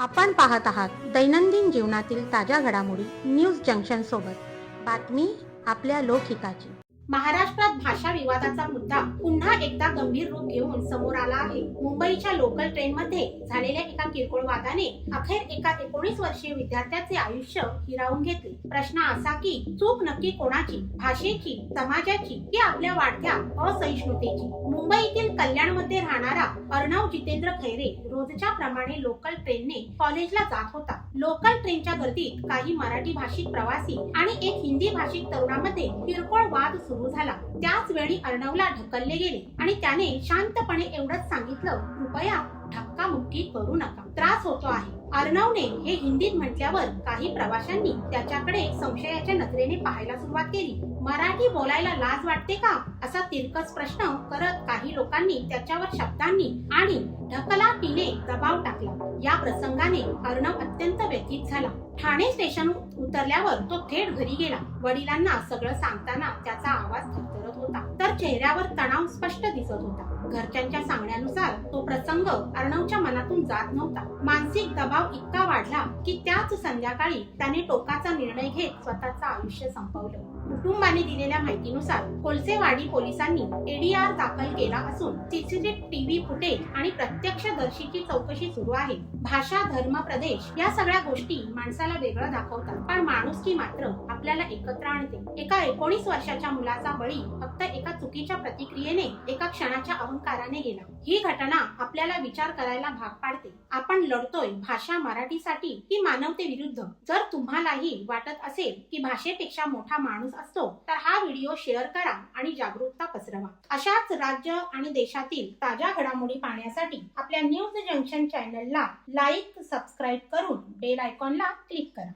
आपण पाहत आहात दैनंदिन जीवनातील ताज्या घडामोडी न्यूज जंक्शन सोबत बातमी आपल्या लोकहिताची. महाराष्ट्रात भाषा विवादाचा मुद्दा पुन्हा एकदा गंभीर रूप घेऊन समोर आला आहे. मुंबईच्या लोकल ट्रेनमध्ये झालेल्या एका किरकोळ वादाने अखेर एका एकोणीस वर्षीय विद्यार्थ्याचे आयुष्य हिरावून घेतले. प्रश्न असा की चूक नक्की कोणाची? भाषेची समाजाची की आपल्या वाढत्या असहिष्णुतेची? मुंबईतील कल्याणमध्ये राहणारा अर्णव जितेंद्र खैरे रोजच्या प्रमाणे लोकल ट्रेनने कॉलेजला जात होता. लोकल ट्रेनच्या गर्दीत काही मराठी भाषिक प्रवासी आणि एक हिंदी भाषिक तरुणामध्ये किरकोळ वाद सुरू झाला. त्याच वेळी अर्णवला ढकलले गेले आणि त्याने शांतपणे एवढंच सांगितलं कृपया धक्कामुक्की करू नका. त्रास होतो आहे. अर्णवने हे हिंदीत म्हटल्यावर काही प्रवाशांनी त्याच्याकडे संशयाच्या नजरेने पाहायला सुरुवात केली. मराठी बोलायला लाज वाटते का? असा तिरकस प्रश्न करत काही लोकांनी त्याच्यावर शब्दांनी आणि ढकलाटीने दबाव टाकला. या प्रसंगाने अर्णव अत्यंत व्यथित झाला. ठाणे स्टेशन उतरल्यावर तो थेट घरी गेला. वडिलांना सगळं सांगताना त्याचा आवाज थरथरत होता. तर चेहऱ्यावर तणाव स्पष्ट दिसत होता. घरच्यांच्या सांगण्यानुसार तो प्रसंग अर्णवच्या मनातून जात नव्हता. मानसिक दबाव इतका वाढला की त्याच संध्याकाळी त्याने टोकाचा निर्णय घेत स्वतःचं आयुष्य संपवलं. कुटुंबाने दिलेल्या माहितीनुसार कोलसेवाडी पोलिसांनी एडीआर दाखल केला असून सीसीटीव्ही फुटेज आणि प्रत्यक्षदर्शीची चौकशी सुरू आहे. भाषा धर्म प्रदेश या सगळ्या गोष्टी माणसाला वेगळं दाखवतात. पण माणुसकी मात्र आपल्याला एकत्र आणते. एका एकोणीस वर्षाच्या मुलाचा बळी फक्त एका चुकीच्या प्रतिक्रियेने एका क्षणाच्या अहंकाराने गेला. ही घटना आपल्याला विचार करायला भाग पाडते. आपण लढतोय भाषा मराठीसाठी की मानवते विरुद्ध जर तुम्हालाही वाटत असेल की भाषेपेक्षा मोठा माणूस असतो तर हा व्हिडिओ शेअर करा आणि जागरूकता पसरवा. अशाच राज्य आणि देशातील ताज्या घडामोडी पाहण्यासाठी आपल्या न्यूज जंक्शन चॅनलला लाईक सबस्क्राईब करून बेल आयकॉनला क्लिक करा.